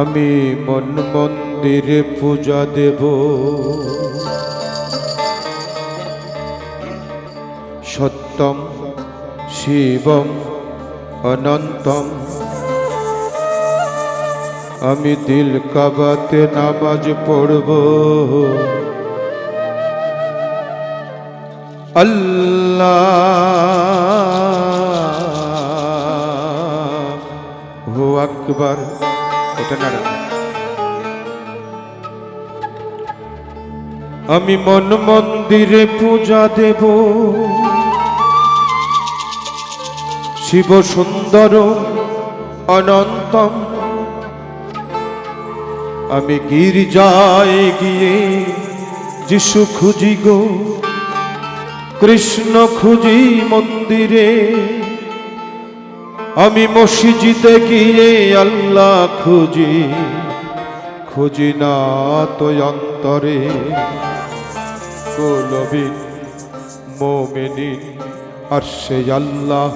আমি মন মন্দিরে পূজা দেব। সত্যম, শিবম, অনন্তম। আমি দিল কাবাতে নামাজ পড়ব। আল্লাহ আকবার। আমি মন মন্দিরে পূজা দেব। শিব সুন্দর অনন্তম। আমি গির্জায় গিয়ে যিশু খুঁজি গো। কৃষ্ণ খুঁজি মন্দিরে। আমি মসজিদে গিয়ে আল্লাহ খুঁজি খুঁজি না তো অন্তরে। কোলবিন মোমেনিন আর সে আল্লাহ।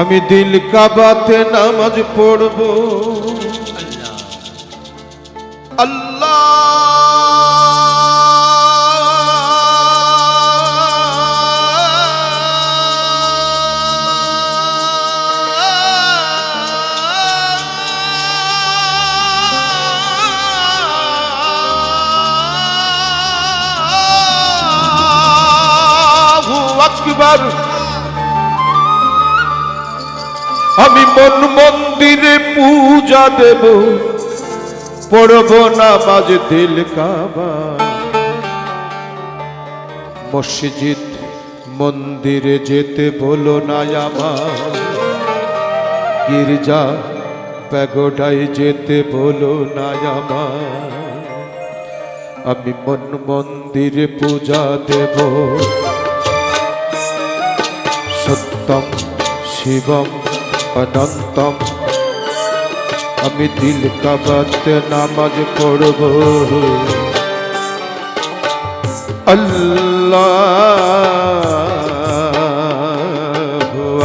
আমি দিল কাবাতে নামাজ পড়ব। আমি মন মন্দিরে পূজা দেব। পড়ব নামাজ দিল কাবা। মসজিদ মন্দিরে যেতে বলো না আমার গির্জা প্যাগোডায় যেতে বলো না আমার আমি মন মন্দিরে পূজা দেব। সত্যম শিবম অনন্তম। আমি দিল কাবাতে নামাজ পড়ব। আল্লাহ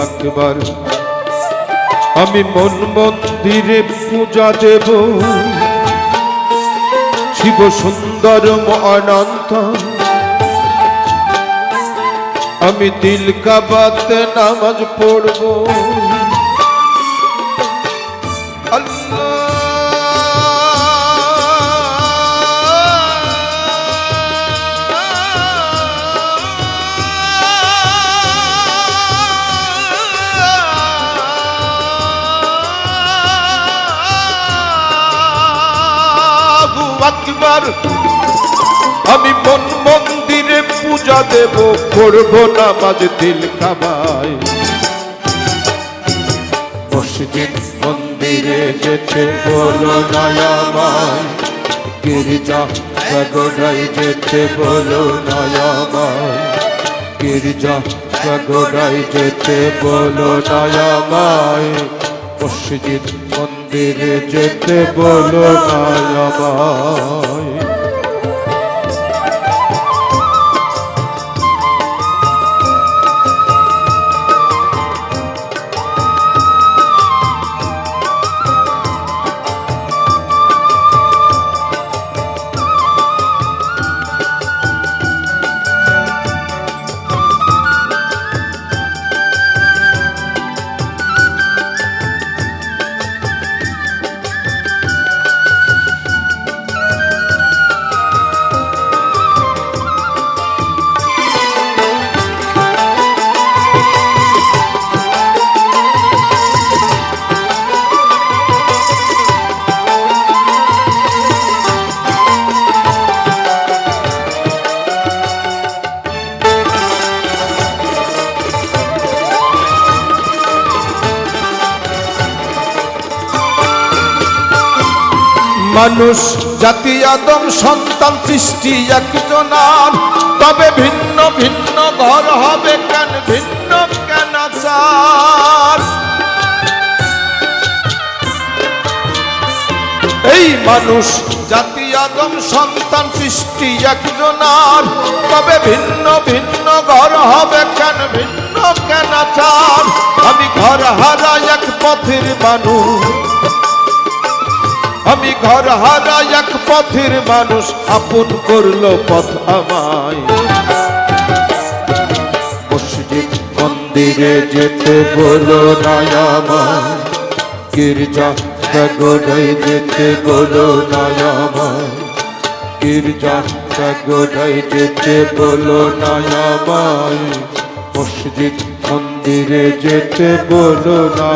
আকবার। আমি মন মন্দিরে পূজা দেব। শিব সুন্দর অনন্ত আমি দিল কাবাতে নামাজ পড়ব আমি মন পূজা দেব, করব নামাজ দিল কাবায় মসজিদ, মন্দিরে যেতে বলো নয়ামায় গির্জা পাগোড়ায় যেতে বলো নয়ামায় গির্জা পাগোড়ায় যেতে বলো নয়ামায় মসজিদ, মন্দিরে যেতে বলো নয়ামায় মানুষ, জাতি, আদম, সন্তান, সৃষ্টি একজনার তবে ভিন্ন ভিন্ন ঘর হবে কেন, ভিন্ন কেন এই মানুষ, জাতি, আদম, সন্তান, সৃষ্টি একজনার তবে ভিন্ন ভিন্ন ঘর হবে কেন, ভিন্ন কেন আমি ঘর হারা এক পথের মানুষ। আমি ঘর হারা এক পথের মানুষ, আপন করল পথ আমায়। মসজিদ মন্দিরে যেতে বলো না আমায়, গির্জা গোড়াই যেতে বলো না আমায়। গির্জা গোড়াই যেতে বলো না আমায়, মসজিদ মন্দিরে যেতে বলো না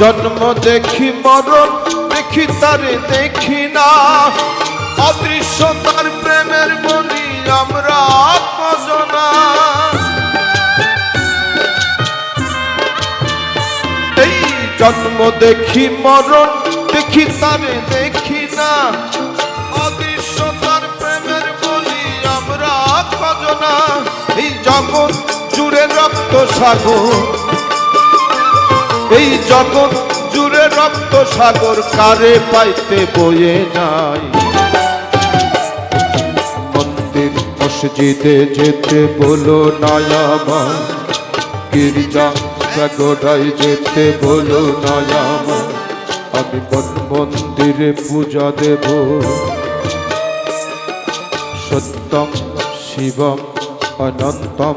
জন্ম দেখি মরণ, দেখি তারে দেখি না। অদৃশ্য তার প্রেমের বলি আমরা এই জন্ম দেখি মরণ, দেখি তারে দেখি না। অদৃশ্য তার প্রেমের বলি আমরা কজনা এই জগৎ জুড়ে রক্ত সাগর এই জগৎ জুড়ে রক্ত সাগর কারে পাইতে বয়ে নাই। মন্দির মসজিদে যেতে বলো না আমার গির্জা গোড়াই যেতে বলো না আমার আমি মন্দিরে পূজা দেব। সত্যম, শিবম, অনন্তম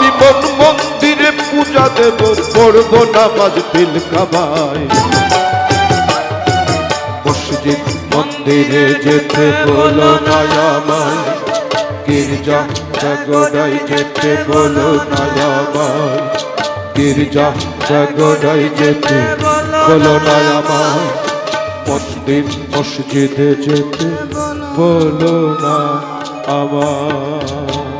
আমি মন মন্দিরে পূজা দেব পড়ব নামাজ দিল কাবায় মসজিদ মন্দিরে যেতে বলো না গির্জা জাগড়াই যেতে বলো না গির্জা যেতে বলো মন্দির মসজিদে যেতে বলো না আমার